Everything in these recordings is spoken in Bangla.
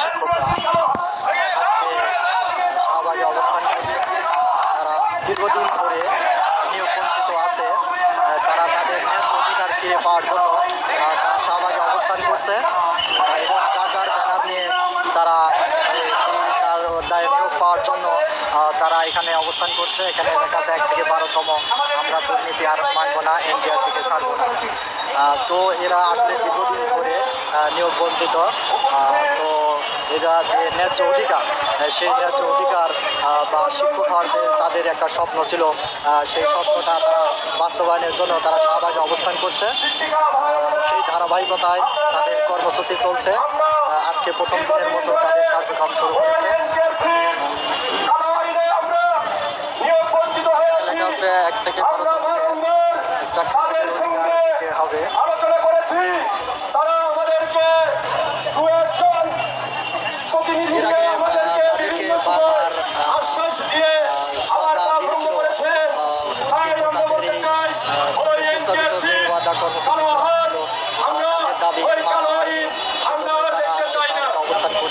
শিক্ষকরা শাহবাগে অবস্থান করছে। তারা দীর্ঘদিন ধরে নিয়োগ বঞ্চিত আছে। তারা তাদের ন্যায্য অধিকার ফিরে পাওয়ার জন্য তারা শাহবাগে অবস্থান করছে। এবং যার যার নিয়ে তারা তার পাওয়ার জন্য তারা এখানে অবস্থান করছে। এখানে লেখা এক থেকে বারোতম আমরা দুর্নীতি আর মানব না, এনডিআরসিকে ছাড়বো না। তো এরা আসলে দীর্ঘদিন ধরে নিয়োগ বঞ্চিত তো এরা যে ন্যায্য অধিকার সেই ন্যায্য অধিকার বা শিক্ষক হওয়ার যে তাদের একটা স্বপ্ন ছিল সেই স্বপ্নটা তারা বাস্তবায়নের জন্য তারা শাহবাগে অবস্থান করছে। সেই ধারাবাহিকতায় তাদের কর্মসূচি চলছে। আজকে প্রথম দিনের মতো তাদের কার্যক্রম শুরু হচ্ছে এক থেকে চাকরি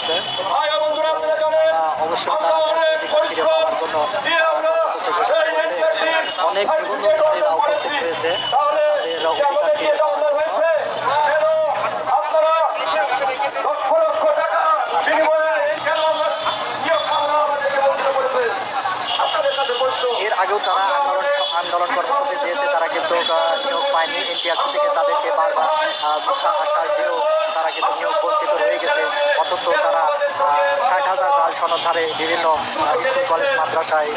করেছে NTSC অনেক উপস্থিত হয়েছে? তাদের অধিকার ফিরে পাওয়ার জন্য এর আগেও তারা আন্দোলন আন্দোলন কর্মসূচি দিয়েছে তারা কিন্তু নিয়োগ পায়নি। এনটিআরসি থেকে তাদেরকে বারবার আশ্বাস দিয়েও তারা কিন্তু অথচ তারা ষাট হাজার জাল সনদ ধারে বিভিন্ন স্কুল কলেজ মাদ্রাসায়